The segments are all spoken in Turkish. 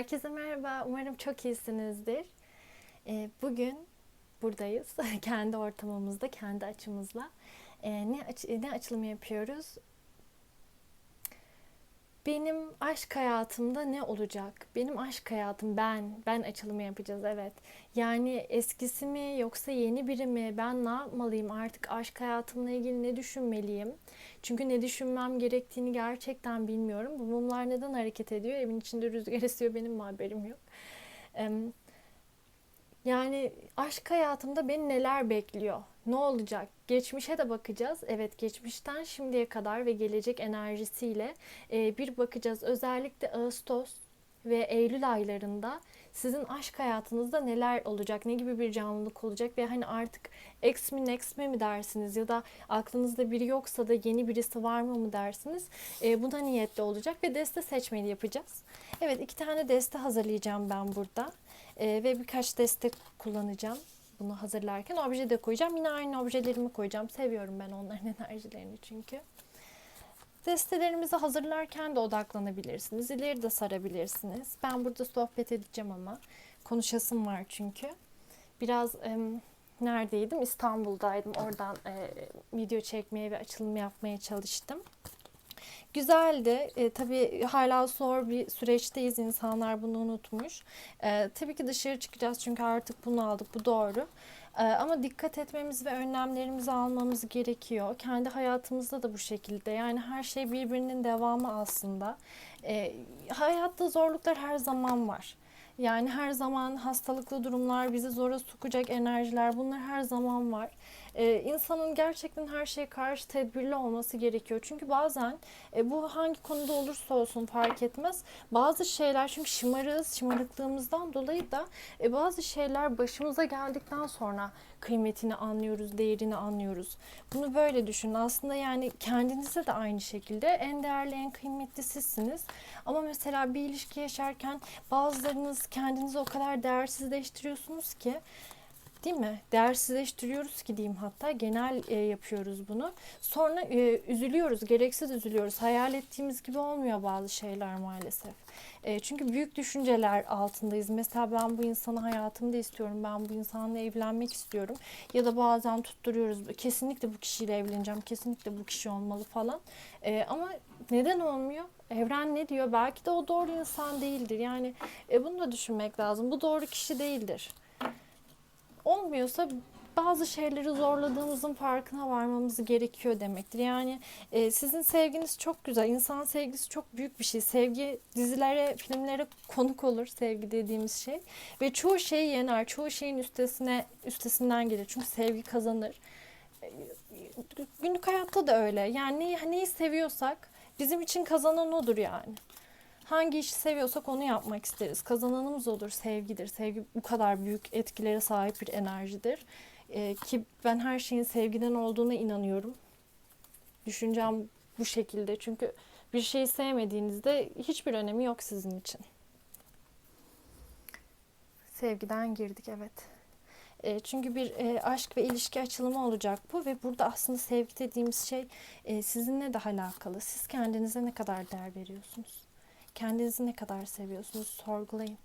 Herkese merhaba. Umarım çok iyisinizdir. Ee, bugün buradayız. kendi ortamımızda, kendi açımızla. Ee, ne, aç- ne açılımı yapıyoruz? Benim aşk hayatımda ne olacak? Benim aşk hayatım ben. Ben açılımı yapacağız evet. Yani eskisi mi yoksa yeni biri mi? Ben ne yapmalıyım? Artık aşk hayatımla ilgili ne düşünmeliyim? Çünkü ne düşünmem gerektiğini gerçekten bilmiyorum. Bu mumlar neden hareket ediyor? Evin içinde rüzgar esiyor benim haberim yok. Yani aşk hayatımda beni neler bekliyor? Ne olacak? Geçmişe de bakacağız. Evet, geçmişten şimdiye kadar ve gelecek enerjisiyle bir bakacağız. Özellikle Ağustos ve Eylül aylarında sizin aşk hayatınızda neler olacak? Ne gibi bir canlılık olacak? Ve hani artık ex mi next mi mi dersiniz? Ya da aklınızda biri yoksa da yeni birisi var mı mı dersiniz? E, buna niyetli olacak ve deste seçmeli yapacağız. Evet, iki tane deste hazırlayacağım ben burada. Ee, ve birkaç destek kullanacağım bunu hazırlarken. Obje de koyacağım. Yine aynı objelerimi koyacağım. Seviyorum ben onların enerjilerini çünkü. Destelerimizi hazırlarken de odaklanabilirsiniz. İleri de sarabilirsiniz. Ben burada sohbet edeceğim ama konuşasım var çünkü. Biraz em, neredeydim? İstanbul'daydım. Oradan e, video çekmeye ve açılım yapmaya çalıştım. Güzeldi. E, tabii hala zor bir süreçteyiz. İnsanlar bunu unutmuş. E, tabii ki dışarı çıkacağız çünkü artık bunu aldık. Bu doğru. E, ama dikkat etmemiz ve önlemlerimizi almamız gerekiyor. Kendi hayatımızda da bu şekilde. Yani her şey birbirinin devamı aslında. E, hayatta zorluklar her zaman var. Yani her zaman hastalıklı durumlar, bizi zora sokacak enerjiler bunlar her zaman var. Ee, insanın gerçekten her şeye karşı tedbirli olması gerekiyor. Çünkü bazen e, bu hangi konuda olursa olsun fark etmez. Bazı şeyler çünkü şımarığız, şımarıklığımızdan dolayı da e, bazı şeyler başımıza geldikten sonra kıymetini anlıyoruz, değerini anlıyoruz. Bunu böyle düşünün. Aslında yani kendinize de aynı şekilde en değerli, en kıymetli sizsiniz. Ama mesela bir ilişki yaşarken bazılarınız kendinizi o kadar değersizleştiriyorsunuz ki Değil mi? Değersizleştiriyoruz ki diyeyim hatta genel e, yapıyoruz bunu. Sonra e, üzülüyoruz, gereksiz üzülüyoruz. Hayal ettiğimiz gibi olmuyor bazı şeyler maalesef. E, çünkü büyük düşünceler altındayız. Mesela ben bu insanı hayatımda istiyorum, ben bu insanla evlenmek istiyorum. Ya da bazen tutturuyoruz, kesinlikle bu kişiyle evleneceğim, kesinlikle bu kişi olmalı falan. E, ama neden olmuyor? Evren ne diyor? Belki de o doğru insan değildir. Yani e, bunu da düşünmek lazım. Bu doğru kişi değildir olmuyorsa bazı şeyleri zorladığımızın farkına varmamız gerekiyor demektir. Yani e, sizin sevginiz çok güzel. İnsan sevgisi çok büyük bir şey. Sevgi dizilere, filmlere konuk olur sevgi dediğimiz şey. Ve çoğu şeyi yener. Çoğu şeyin üstesine üstesinden gelir. Çünkü sevgi kazanır. E, günlük hayatta da öyle. Yani neyi, neyi seviyorsak bizim için kazanan odur yani. Hangi işi seviyorsak onu yapmak isteriz. Kazananımız olur, sevgidir. Sevgi bu kadar büyük etkilere sahip bir enerjidir. Ee, ki ben her şeyin sevgiden olduğuna inanıyorum. Düşüncem bu şekilde. Çünkü bir şeyi sevmediğinizde hiçbir önemi yok sizin için. Sevgiden girdik evet. E, çünkü bir e, aşk ve ilişki açılımı olacak bu ve burada aslında sevgi dediğimiz şey e, sizinle de alakalı. Siz kendinize ne kadar değer veriyorsunuz? Kendinizi ne kadar seviyorsunuz sorgulayın.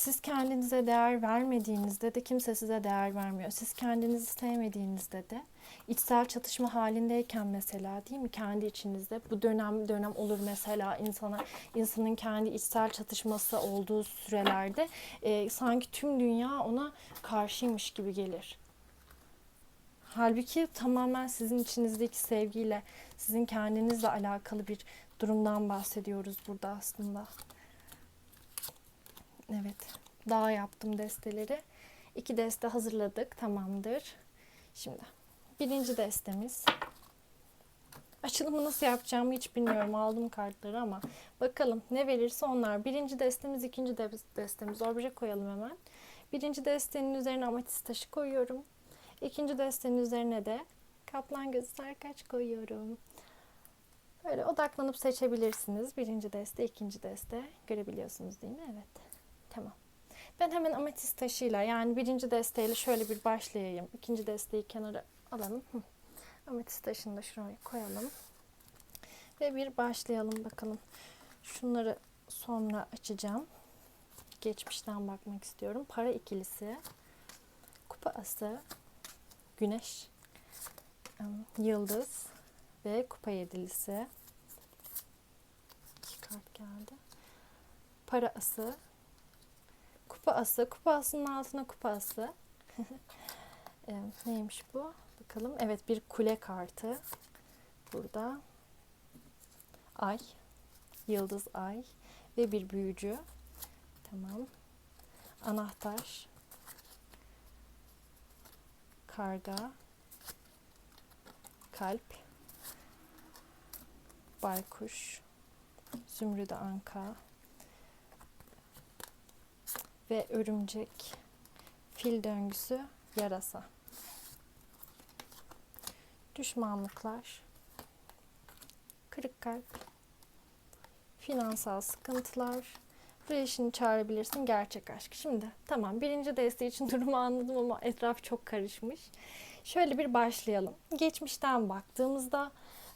Siz kendinize değer vermediğinizde de kimse size değer vermiyor. Siz kendinizi sevmediğinizde de içsel çatışma halindeyken mesela değil mi kendi içinizde bu dönem dönem olur mesela insana insanın kendi içsel çatışması olduğu sürelerde e, sanki tüm dünya ona karşıymış gibi gelir. Halbuki tamamen sizin içinizdeki sevgiyle, sizin kendinizle alakalı bir durumdan bahsediyoruz burada aslında. Evet, daha yaptım desteleri. İki deste hazırladık, tamamdır. Şimdi birinci destemiz. Açılımı nasıl yapacağımı hiç bilmiyorum. Aldım kartları ama bakalım ne verirse onlar. Birinci destemiz, ikinci destemiz. Obje koyalım hemen. Birinci destenin üzerine amatist taşı koyuyorum. İkinci destenin üzerine de kaplan gözü sarkaç koyuyorum. Böyle odaklanıp seçebilirsiniz. Birinci deste, ikinci deste. Görebiliyorsunuz değil mi? Evet. Tamam. Ben hemen ametist taşıyla yani birinci desteyle şöyle bir başlayayım. İkinci desteği kenara alalım. Ametist taşını da şuraya koyalım. Ve bir başlayalım bakalım. Şunları sonra açacağım. Geçmişten bakmak istiyorum. Para ikilisi, kupa ası, güneş, yıldız ve kupa yedilisi. İki kart geldi. Para ası, kupa ası, kupa asının altına kupa ası. Neymiş bu? Bakalım. Evet bir kule kartı. Burada ay, yıldız ay ve bir büyücü. Tamam. Anahtar. Karga. Kalp. Baykuş. Zümrüt anka. Ve örümcek. Fil döngüsü. Yarasa. Düşmanlıklar. Kırık kalp. Finansal sıkıntılar. Şimdi çağırabilirsin gerçek aşk. Şimdi tamam birinci deste için durumu anladım ama etraf çok karışmış. Şöyle bir başlayalım. Geçmişten baktığımızda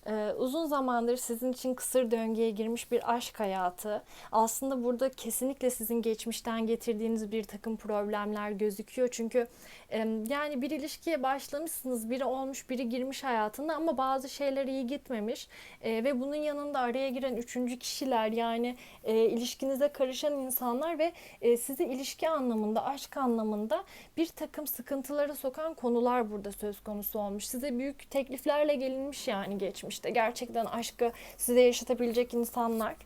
e, uzun zamandır sizin için kısır döngüye girmiş bir aşk hayatı. Aslında burada kesinlikle sizin geçmişten getirdiğiniz bir takım problemler gözüküyor. Çünkü e, yani bir ilişkiye başlamışsınız, biri olmuş, biri girmiş hayatında ama bazı şeyler iyi gitmemiş. E, ve bunun yanında araya giren üçüncü kişiler yani e, ilişkinize karışan insanlar ve e, sizi ilişki anlamında, aşk anlamında bir takım sıkıntılara sokan konular burada söz konusu olmuş. Size büyük tekliflerle gelinmiş yani geçmişte. Gerçekten aşkı size yaşatabilecek insanlar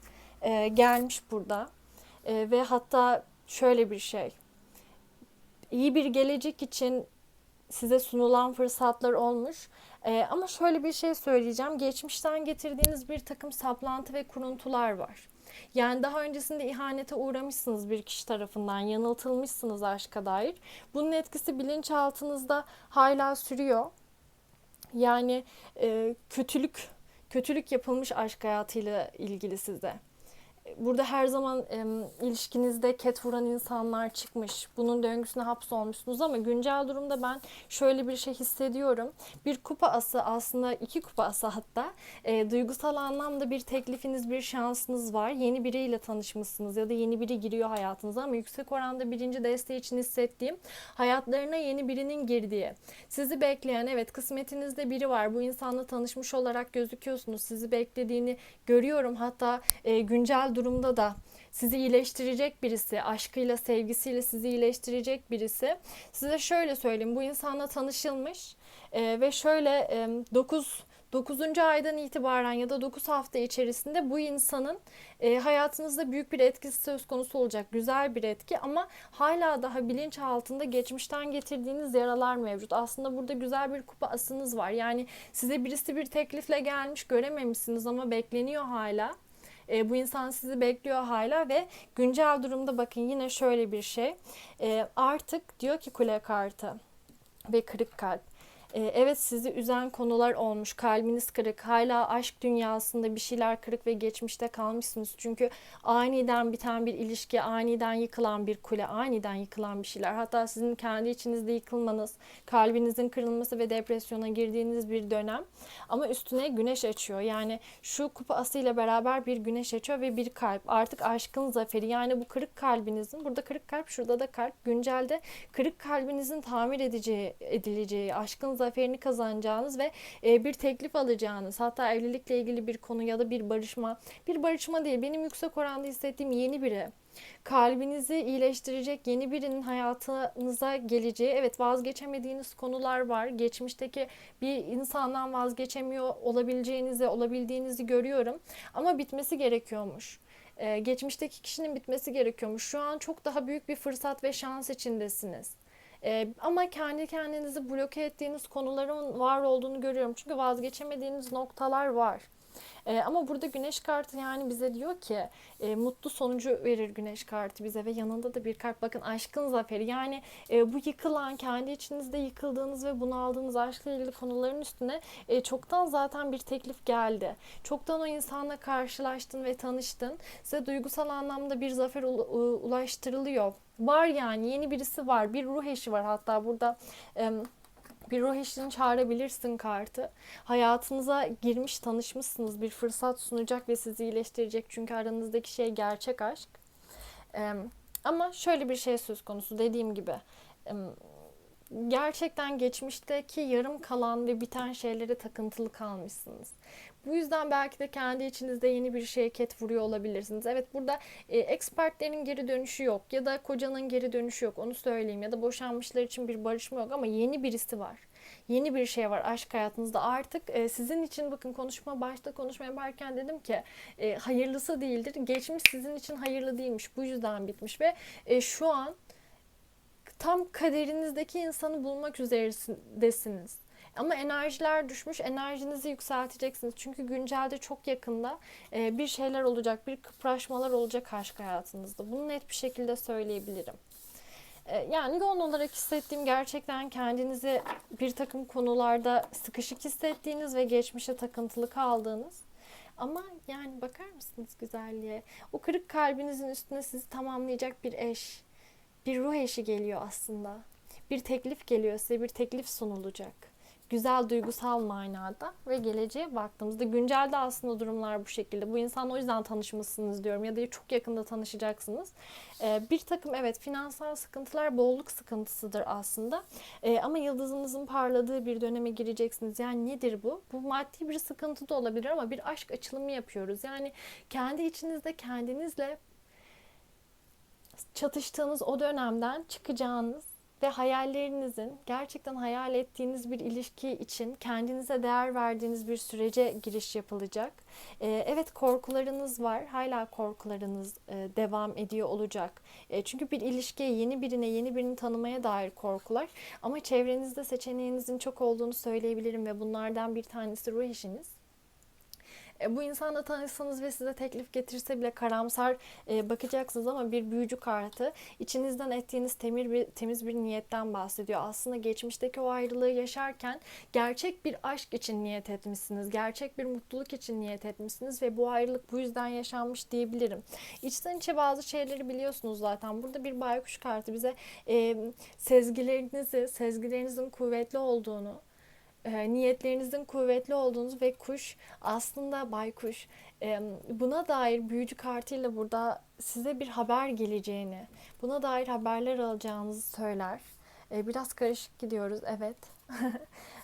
e, gelmiş burada. E, ve hatta şöyle bir şey. iyi bir gelecek için size sunulan fırsatlar olmuş. Ee, ama şöyle bir şey söyleyeceğim. Geçmişten getirdiğiniz bir takım saplantı ve kuruntular var. Yani daha öncesinde ihanete uğramışsınız bir kişi tarafından, yanıltılmışsınız aşka dair. Bunun etkisi bilinçaltınızda hala sürüyor. Yani e, kötülük, kötülük yapılmış aşk hayatıyla ilgili size burada her zaman e, ilişkinizde ket vuran insanlar çıkmış. Bunun döngüsüne hapsolmuşsunuz ama güncel durumda ben şöyle bir şey hissediyorum. Bir kupa ası aslında iki kupa ası hatta e, duygusal anlamda bir teklifiniz, bir şansınız var. Yeni biriyle tanışmışsınız ya da yeni biri giriyor hayatınıza ama yüksek oranda birinci desteği için hissettiğim hayatlarına yeni birinin girdiği. Sizi bekleyen evet kısmetinizde biri var. Bu insanla tanışmış olarak gözüküyorsunuz. Sizi beklediğini görüyorum. Hatta e, güncel durumda da sizi iyileştirecek birisi, aşkıyla, sevgisiyle sizi iyileştirecek birisi. Size şöyle söyleyeyim, bu insanla tanışılmış e, ve şöyle e, 9 9. aydan itibaren ya da 9 hafta içerisinde bu insanın e, hayatınızda büyük bir etkisi söz konusu olacak. Güzel bir etki ama hala daha bilinç altında geçmişten getirdiğiniz yaralar mevcut. Aslında burada güzel bir kupa asınız var. Yani size birisi bir teklifle gelmiş görememişsiniz ama bekleniyor hala. E, bu insan sizi bekliyor hala ve güncel durumda bakın yine şöyle bir şey. E, artık diyor ki kule kartı ve kırık kalp. Ee, evet sizi üzen konular olmuş. Kalbiniz kırık. Hala aşk dünyasında bir şeyler kırık ve geçmişte kalmışsınız. Çünkü aniden biten bir ilişki, aniden yıkılan bir kule, aniden yıkılan bir şeyler. Hatta sizin kendi içinizde yıkılmanız, kalbinizin kırılması ve depresyona girdiğiniz bir dönem. Ama üstüne güneş açıyor. Yani şu kupa asıyla beraber bir güneş açıyor ve bir kalp. Artık aşkın zaferi. Yani bu kırık kalbinizin, burada kırık kalp, şurada da kalp. Güncelde kırık kalbinizin tamir edeceği, edileceği, aşkın zaferini kazanacağınız ve e, bir teklif alacağınız hatta evlilikle ilgili bir konu ya da bir barışma bir barışma değil benim yüksek oranda hissettiğim yeni biri kalbinizi iyileştirecek yeni birinin hayatınıza geleceği evet vazgeçemediğiniz konular var. Geçmişteki bir insandan vazgeçemiyor olabileceğinizi olabildiğinizi görüyorum ama bitmesi gerekiyormuş. Ee, geçmişteki kişinin bitmesi gerekiyormuş. Şu an çok daha büyük bir fırsat ve şans içindesiniz ee, ama kendi kendinizi bloke ettiğiniz konuların var olduğunu görüyorum. Çünkü vazgeçemediğiniz noktalar var. E, ama burada güneş kartı yani bize diyor ki e, mutlu sonucu verir güneş kartı bize ve yanında da bir kart bakın aşkın zaferi yani e, bu yıkılan kendi içinizde yıkıldığınız ve bunaldığınız aşkla ilgili konuların üstüne e, çoktan zaten bir teklif geldi. Çoktan o insanla karşılaştın ve tanıştın. Size duygusal anlamda bir zafer ulaştırılıyor. Var yani yeni birisi var bir ruh eşi var hatta burada... E, bir ruh eşini çağırabilirsin kartı. Hayatınıza girmiş, tanışmışsınız. Bir fırsat sunacak ve sizi iyileştirecek. Çünkü aranızdaki şey gerçek aşk. Ama şöyle bir şey söz konusu dediğim gibi. Gerçekten geçmişteki yarım kalan ve biten şeylere takıntılı kalmışsınız. Bu yüzden belki de kendi içinizde yeni bir şeye ket vuruyor olabilirsiniz. Evet burada e, expertlerin geri dönüşü yok ya da kocanın geri dönüşü yok onu söyleyeyim ya da boşanmışlar için bir barışma yok ama yeni birisi var. Yeni bir şey var aşk hayatınızda. Artık e, sizin için bakın konuşma başta konuşma yaparken dedim ki e, hayırlısı değildir. Geçmiş sizin için hayırlı değilmiş. Bu yüzden bitmiş ve e, şu an tam kaderinizdeki insanı bulmak üzeresiniz. Ama enerjiler düşmüş, enerjinizi yükselteceksiniz. Çünkü güncelde çok yakında e, bir şeyler olacak, bir kıpraşmalar olacak aşk hayatınızda. Bunu net bir şekilde söyleyebilirim. E, yani yoğun olarak hissettiğim gerçekten kendinizi bir takım konularda sıkışık hissettiğiniz ve geçmişe takıntılı kaldığınız. Ama yani bakar mısınız güzelliğe? O kırık kalbinizin üstüne sizi tamamlayacak bir eş, bir ruh eşi geliyor aslında. Bir teklif geliyor size, bir teklif sunulacak. Güzel duygusal manada ve geleceğe baktığımızda güncelde aslında durumlar bu şekilde. Bu insan o yüzden tanışmışsınız diyorum ya da çok yakında tanışacaksınız. Ee, bir takım evet finansal sıkıntılar bolluk sıkıntısıdır aslında. Ee, ama yıldızınızın parladığı bir döneme gireceksiniz. Yani nedir bu? Bu maddi bir sıkıntı da olabilir ama bir aşk açılımı yapıyoruz. Yani kendi içinizde kendinizle çatıştığınız o dönemden çıkacağınız ve hayallerinizin gerçekten hayal ettiğiniz bir ilişki için kendinize değer verdiğiniz bir sürece giriş yapılacak. Ee, evet korkularınız var. Hala korkularınız e, devam ediyor olacak. E, çünkü bir ilişkiye yeni birine, yeni birini tanımaya dair korkular. Ama çevrenizde seçeneğinizin çok olduğunu söyleyebilirim ve bunlardan bir tanesi ruh eşiniz. E, bu insanla tanışsanız ve size teklif getirse bile karamsar e, bakacaksınız ama bir büyücü kartı içinizden ettiğiniz temiz bir, temiz bir niyetten bahsediyor. Aslında geçmişteki o ayrılığı yaşarken gerçek bir aşk için niyet etmişsiniz. Gerçek bir mutluluk için niyet etmişsiniz ve bu ayrılık bu yüzden yaşanmış diyebilirim. İçten içe bazı şeyleri biliyorsunuz zaten. Burada bir baykuş kartı bize e, sezgilerinizi, sezgilerinizin kuvvetli olduğunu, e, niyetlerinizin kuvvetli olduğunu ve kuş aslında baykuş e, buna dair büyücü kartıyla burada size bir haber geleceğini, buna dair haberler alacağınızı söyler. E, biraz karışık gidiyoruz evet.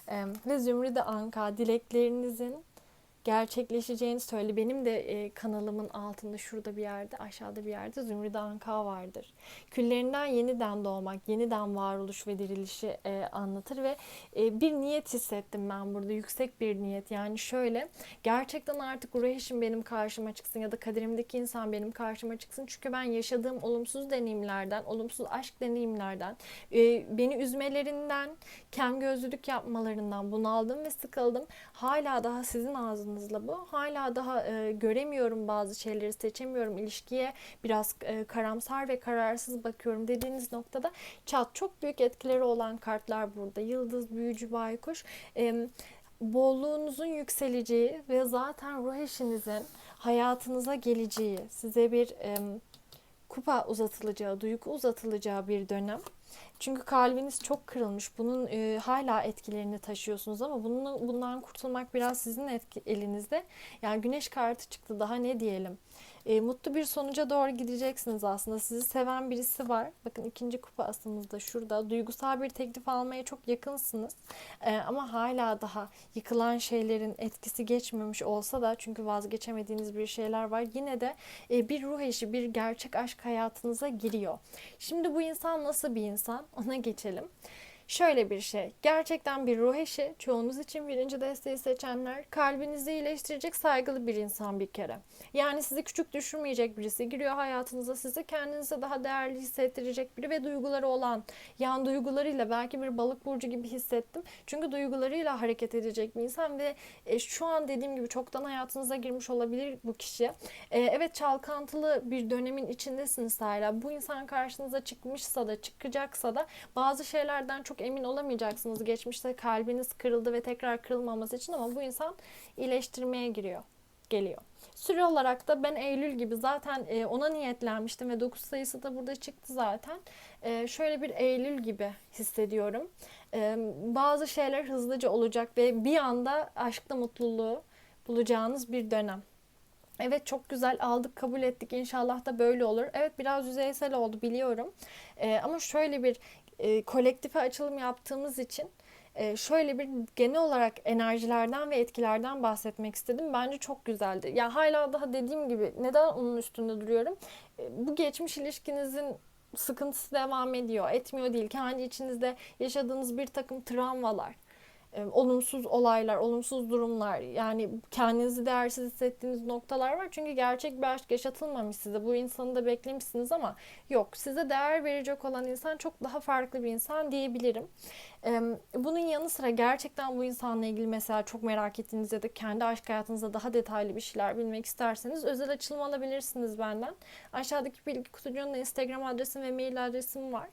ve Zümrüde Anka dileklerinizin gerçekleşeceğini söyle. Benim de e, kanalımın altında şurada bir yerde aşağıda bir yerde Zümrüt Anka vardır. Küllerinden yeniden doğmak, yeniden varoluş ve dirilişi e, anlatır ve e, bir niyet hissettim ben burada. Yüksek bir niyet. Yani şöyle gerçekten artık ruh eşim benim karşıma çıksın ya da kaderimdeki insan benim karşıma çıksın. Çünkü ben yaşadığım olumsuz deneyimlerden, olumsuz aşk deneyimlerden, e, beni üzmelerinden, kem gözlülük yapmalarından bunaldım ve sıkıldım. Hala daha sizin ağzınızda hayatınızla bu. Hala daha e, göremiyorum bazı şeyleri, seçemiyorum. ilişkiye biraz e, karamsar ve kararsız bakıyorum dediğiniz noktada çat çok büyük etkileri olan kartlar burada. Yıldız, büyücü, baykuş. E, bolluğunuzun yükseleceği ve zaten ruh eşinizin hayatınıza geleceği, size bir e, kupa uzatılacağı, duygu uzatılacağı bir dönem. Çünkü kalbiniz çok kırılmış. Bunun e, hala etkilerini taşıyorsunuz ama bunun, bundan kurtulmak biraz sizin etki, elinizde. Yani güneş kartı çıktı daha ne diyelim e, mutlu bir sonuca doğru gideceksiniz aslında. Sizi seven birisi var. Bakın ikinci kupa asımızda şurada. Duygusal bir teklif almaya çok yakınsınız. E, ama hala daha yıkılan şeylerin etkisi geçmemiş olsa da çünkü vazgeçemediğiniz bir şeyler var. Yine de e, bir ruh eşi, bir gerçek aşk hayatınıza giriyor. Şimdi bu insan nasıl bir insan? Ona geçelim. Şöyle bir şey. Gerçekten bir ruh eşi. Çoğunuz için birinci desteği seçenler. Kalbinizi iyileştirecek saygılı bir insan bir kere. Yani sizi küçük düşürmeyecek birisi. Giriyor hayatınıza sizi kendinize daha değerli hissettirecek biri ve duyguları olan. Yani duygularıyla belki bir balık burcu gibi hissettim. Çünkü duygularıyla hareket edecek bir insan ve e, şu an dediğim gibi çoktan hayatınıza girmiş olabilir bu kişi. E, evet çalkantılı bir dönemin içindesiniz hala. Bu insan karşınıza çıkmışsa da çıkacaksa da bazı şeylerden çok çok emin olamayacaksınız. Geçmişte kalbiniz kırıldı ve tekrar kırılmaması için ama bu insan iyileştirmeye giriyor. geliyor. Süre olarak da ben Eylül gibi zaten e, ona niyetlenmiştim ve 9 sayısı da burada çıktı zaten. E, şöyle bir Eylül gibi hissediyorum. E, bazı şeyler hızlıca olacak ve bir anda aşkta mutluluğu bulacağınız bir dönem. Evet çok güzel aldık kabul ettik inşallah da böyle olur. Evet biraz yüzeysel oldu biliyorum. E, ama şöyle bir e, kolektife açılım yaptığımız için e, şöyle bir genel olarak enerjilerden ve etkilerden bahsetmek istedim. Bence çok güzeldi. Ya hala daha dediğim gibi neden onun üstünde duruyorum? E, bu geçmiş ilişkinizin sıkıntısı devam ediyor. Etmiyor değil. Kendi içinizde yaşadığınız bir takım travmalar e, olumsuz olaylar, olumsuz durumlar yani kendinizi değersiz hissettiğiniz noktalar var. Çünkü gerçek bir aşk yaşatılmamış size. Bu insanı da beklemişsiniz ama yok. Size değer verecek olan insan çok daha farklı bir insan diyebilirim. E, bunun yanı sıra gerçekten bu insanla ilgili mesela çok merak ettiğiniz ya da kendi aşk hayatınızda daha detaylı bir şeyler bilmek isterseniz özel açılım alabilirsiniz benden. Aşağıdaki bilgi kutucuğunda Instagram adresim ve mail adresim var.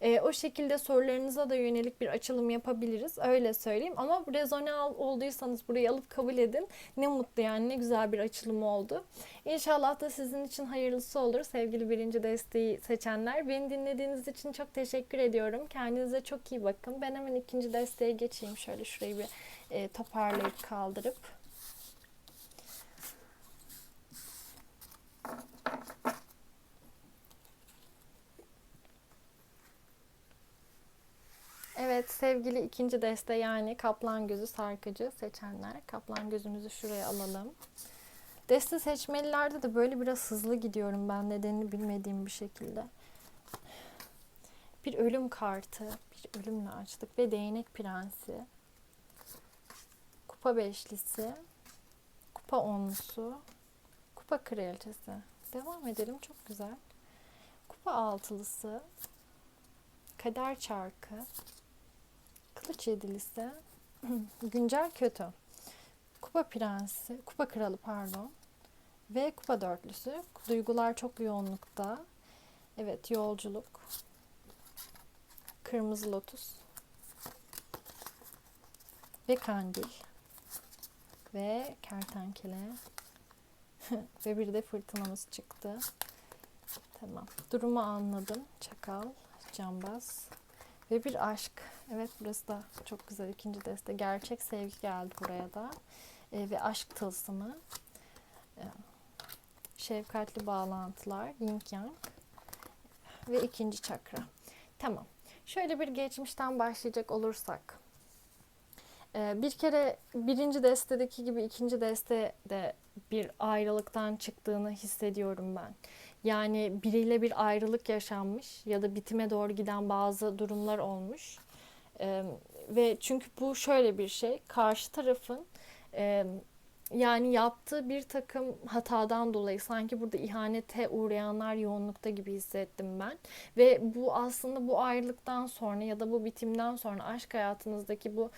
E, o şekilde sorularınıza da yönelik bir açılım yapabiliriz. Öyle söyleyeyim. Ama rezone olduysanız burayı alıp kabul edin. Ne mutlu yani ne güzel bir açılım oldu. İnşallah da sizin için hayırlısı olur sevgili birinci desteği seçenler. Beni dinlediğiniz için çok teşekkür ediyorum. Kendinize çok iyi bakın. Ben hemen ikinci desteğe geçeyim. Şöyle şurayı bir e, toparlayıp kaldırıp. Evet sevgili ikinci deste yani kaplan gözü sarkıcı seçenler. Kaplan gözümüzü şuraya alalım. Deste seçmelilerde de böyle biraz hızlı gidiyorum ben nedenini bilmediğim bir şekilde. Bir ölüm kartı, bir ölümle açtık ve değnek prensi. Kupa beşlisi, kupa onlusu, kupa kraliçesi. Devam edelim çok güzel. Kupa altılısı, kader çarkı, Kılıç yedilisi. Güncel kötü. Kupa prensi, kupa kralı pardon. Ve kupa dörtlüsü. Duygular çok yoğunlukta. Evet yolculuk. Kırmızı lotus. Ve kandil. Ve kertenkele. ve bir de fırtınamız çıktı. Tamam. Durumu anladım. Çakal, cambaz. Ve bir aşk. Evet burası da çok güzel ikinci deste. Gerçek sevgi geldi buraya da. E, ve aşk tılsımı. E, şefkatli bağlantılar. Yin yang. Ve ikinci çakra. Tamam. Şöyle bir geçmişten başlayacak olursak. E, bir kere birinci destedeki gibi ikinci deste de bir ayrılıktan çıktığını hissediyorum ben. Yani biriyle bir ayrılık yaşanmış ya da bitime doğru giden bazı durumlar olmuş. Ee, ve çünkü bu şöyle bir şey. Karşı tarafın e, yani yaptığı bir takım hatadan dolayı sanki burada ihanete uğrayanlar yoğunlukta gibi hissettim ben. Ve bu aslında bu ayrılıktan sonra ya da bu bitimden sonra aşk hayatınızdaki bu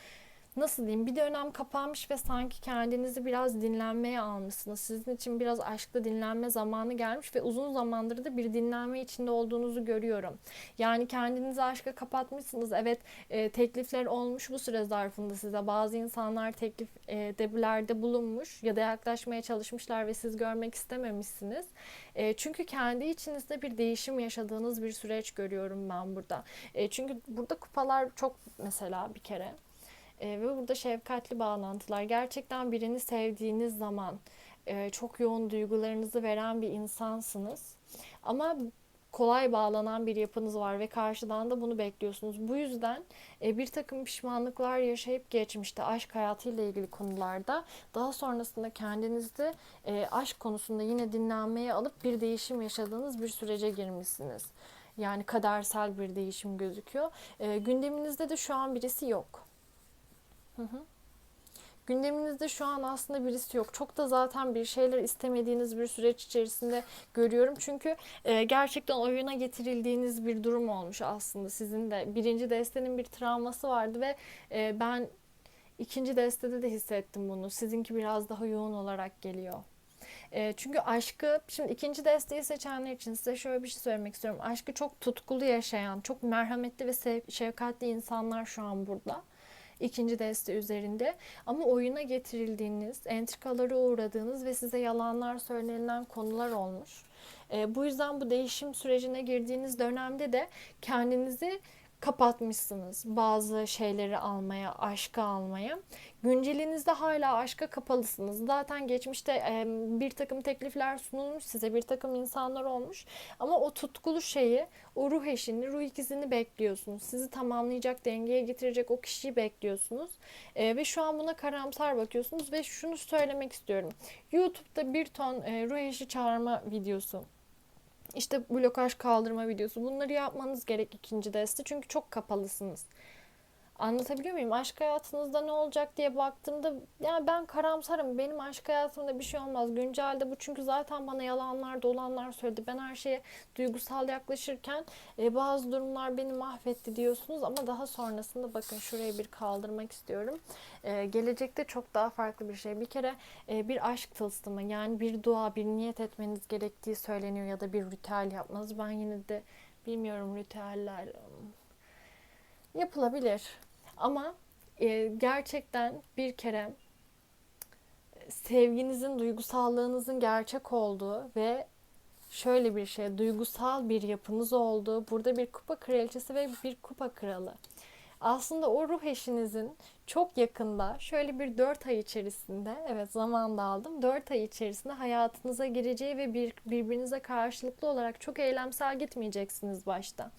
nasıl diyeyim bir dönem kapanmış ve sanki kendinizi biraz dinlenmeye almışsınız. Sizin için biraz aşkta dinlenme zamanı gelmiş ve uzun zamandır da bir dinlenme içinde olduğunuzu görüyorum. Yani kendinizi aşka kapatmışsınız. Evet e, teklifler olmuş bu süre zarfında size. Bazı insanlar teklif e, debülerde bulunmuş ya da yaklaşmaya çalışmışlar ve siz görmek istememişsiniz. E, çünkü kendi içinizde bir değişim yaşadığınız bir süreç görüyorum ben burada. E, çünkü burada kupalar çok mesela bir kere e, ve burada şefkatli bağlantılar. Gerçekten birini sevdiğiniz zaman e, çok yoğun duygularınızı veren bir insansınız. Ama kolay bağlanan bir yapınız var ve karşıdan da bunu bekliyorsunuz. Bu yüzden e, bir takım pişmanlıklar yaşayıp geçmişte aşk hayatıyla ilgili konularda daha sonrasında kendinizde e, aşk konusunda yine dinlenmeye alıp bir değişim yaşadığınız bir sürece girmişsiniz. Yani kadersel bir değişim gözüküyor. E, gündeminizde de şu an birisi yok. Gündeminizde şu an aslında birisi yok. Çok da zaten bir şeyler istemediğiniz bir süreç içerisinde görüyorum. Çünkü e, gerçekten oyuna getirildiğiniz bir durum olmuş aslında sizin de. Birinci destenin bir travması vardı ve e, ben ikinci destede de hissettim bunu. Sizinki biraz daha yoğun olarak geliyor. E, çünkü aşkı, şimdi ikinci desteği seçenler için size şöyle bir şey söylemek istiyorum. Aşkı çok tutkulu yaşayan, çok merhametli ve şefkatli insanlar şu an burada ikinci deste üzerinde. Ama oyuna getirildiğiniz, entrikalara uğradığınız ve size yalanlar söylenilen konular olmuş. E, bu yüzden bu değişim sürecine girdiğiniz dönemde de kendinizi kapatmışsınız bazı şeyleri almaya, aşka almaya. Güncelinizde hala aşka kapalısınız. Zaten geçmişte bir takım teklifler sunulmuş size, bir takım insanlar olmuş. Ama o tutkulu şeyi, o ruh eşini, ruh ikizini bekliyorsunuz. Sizi tamamlayacak, dengeye getirecek o kişiyi bekliyorsunuz. Ve şu an buna karamsar bakıyorsunuz ve şunu söylemek istiyorum. YouTube'da bir ton ruh eşi çağırma videosu işte blokaj kaldırma videosu. Bunları yapmanız gerek ikinci deste. Çünkü çok kapalısınız. Anlatabiliyor muyum? Aşk hayatınızda ne olacak diye baktığımda yani ben karamsarım. Benim aşk hayatımda bir şey olmaz. Güncelde bu çünkü zaten bana yalanlar dolanlar söyledi. Ben her şeye duygusal yaklaşırken e, bazı durumlar beni mahvetti diyorsunuz ama daha sonrasında bakın şurayı bir kaldırmak istiyorum. E, gelecekte çok daha farklı bir şey. Bir kere e, bir aşk tılsımı yani bir dua, bir niyet etmeniz gerektiği söyleniyor ya da bir ritüel yapmanız. Ben yine de bilmiyorum ritüeller yapılabilir. Ama e, gerçekten bir kere sevginizin, duygusallığınızın gerçek olduğu ve şöyle bir şey, duygusal bir yapınız olduğu, burada bir kupa kraliçesi ve bir kupa kralı. Aslında o ruh eşinizin çok yakında şöyle bir 4 ay içerisinde evet zaman da aldım 4 ay içerisinde hayatınıza gireceği ve bir, birbirinize karşılıklı olarak çok eylemsel gitmeyeceksiniz başta.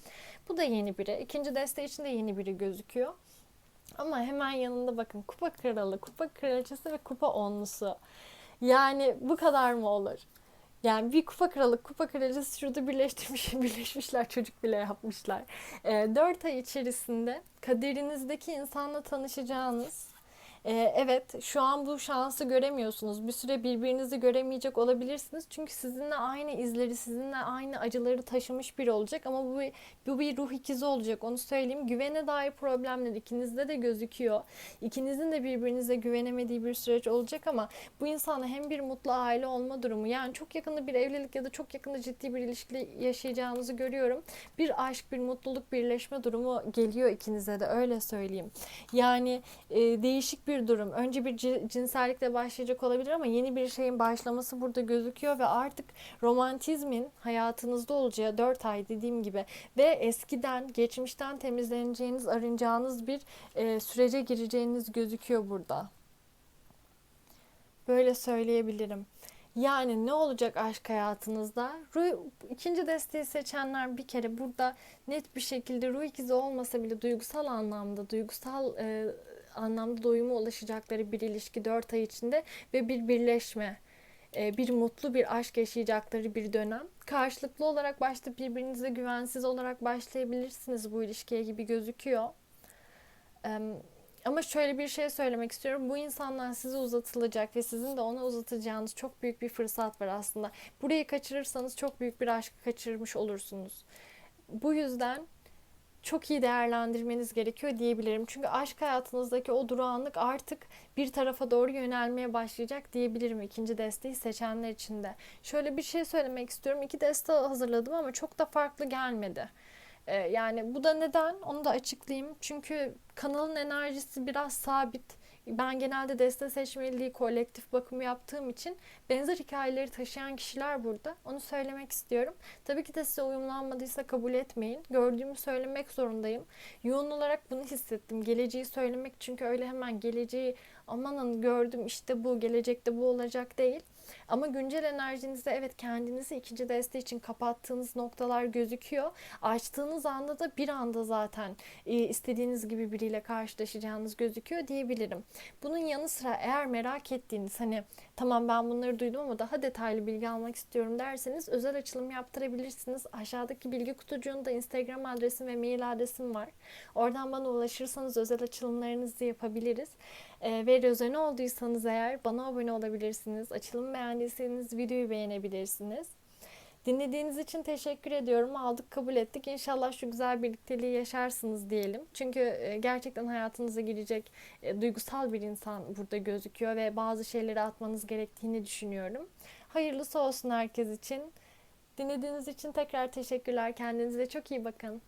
Bu da yeni biri. İkinci deste için de yeni biri gözüküyor. Ama hemen yanında bakın kupa kralı, kupa kraliçesi ve kupa onlusu. Yani bu kadar mı olur? Yani bir kupa kralı, kupa kraliçesi şurada birleştirmiş, birleşmişler, çocuk bile yapmışlar. E, ee, 4 ay içerisinde kaderinizdeki insanla tanışacağınız ee, evet şu an bu şansı göremiyorsunuz. Bir süre birbirinizi göremeyecek olabilirsiniz. Çünkü sizinle aynı izleri, sizinle aynı acıları taşımış biri olacak. Ama bu, bu bir ruh ikizi olacak. Onu söyleyeyim. Güvene dair problemler ikinizde de gözüküyor. İkinizin de birbirinize güvenemediği bir süreç olacak ama bu insana hem bir mutlu aile olma durumu yani çok yakında bir evlilik ya da çok yakında ciddi bir ilişki yaşayacağınızı görüyorum. Bir aşk, bir mutluluk, birleşme durumu geliyor ikinize de öyle söyleyeyim. Yani e, değişik bir durum. Önce bir cinsellikle başlayacak olabilir ama yeni bir şeyin başlaması burada gözüküyor ve artık romantizmin hayatınızda olacağı 4 ay dediğim gibi ve eskiden, geçmişten temizleneceğiniz, arınacağınız bir e, sürece gireceğiniz gözüküyor burada. Böyle söyleyebilirim. Yani ne olacak aşk hayatınızda? Ruh, ikinci desteği seçenler bir kere burada net bir şekilde ruh ikizi olmasa bile duygusal anlamda, duygusal e, anlamda doyuma ulaşacakları bir ilişki 4 ay içinde ve bir birleşme e, bir mutlu bir aşk yaşayacakları bir dönem. Karşılıklı olarak başta birbirinize güvensiz olarak başlayabilirsiniz bu ilişkiye gibi gözüküyor. Ama şöyle bir şey söylemek istiyorum. Bu insanlar size uzatılacak ve sizin de ona uzatacağınız çok büyük bir fırsat var aslında. Burayı kaçırırsanız çok büyük bir aşkı kaçırmış olursunuz. Bu yüzden çok iyi değerlendirmeniz gerekiyor diyebilirim. Çünkü aşk hayatınızdaki o durağanlık artık bir tarafa doğru yönelmeye başlayacak diyebilirim ikinci desteği seçenler için de. Şöyle bir şey söylemek istiyorum. İki deste hazırladım ama çok da farklı gelmedi. Ee, yani bu da neden? Onu da açıklayayım. Çünkü kanalın enerjisi biraz sabit ben genelde deste seçmeliği kolektif bakımı yaptığım için benzer hikayeleri taşıyan kişiler burada. Onu söylemek istiyorum. Tabii ki de size uyumlanmadıysa kabul etmeyin. Gördüğümü söylemek zorundayım. Yoğun olarak bunu hissettim. Geleceği söylemek çünkü öyle hemen geleceği amanın gördüm işte bu gelecekte bu olacak değil. Ama güncel enerjinizde evet kendinizi ikinci deste için kapattığınız noktalar gözüküyor. Açtığınız anda da bir anda zaten e, istediğiniz gibi biriyle karşılaşacağınız gözüküyor diyebilirim. Bunun yanı sıra eğer merak ettiğiniz hani tamam ben bunları duydum ama daha detaylı bilgi almak istiyorum derseniz özel açılım yaptırabilirsiniz. Aşağıdaki bilgi kutucuğunda Instagram adresim ve mail adresim var. Oradan bana ulaşırsanız özel açılımlarınızı yapabiliriz. E, ve rezone olduysanız eğer bana abone olabilirsiniz. Açılımı beğendiyseniz videoyu beğenebilirsiniz. Dinlediğiniz için teşekkür ediyorum. Aldık kabul ettik. İnşallah şu güzel birlikteliği yaşarsınız diyelim. Çünkü e, gerçekten hayatınıza girecek e, duygusal bir insan burada gözüküyor ve bazı şeyleri atmanız gerektiğini düşünüyorum. Hayırlısı olsun herkes için. Dinlediğiniz için tekrar teşekkürler. Kendinize çok iyi bakın.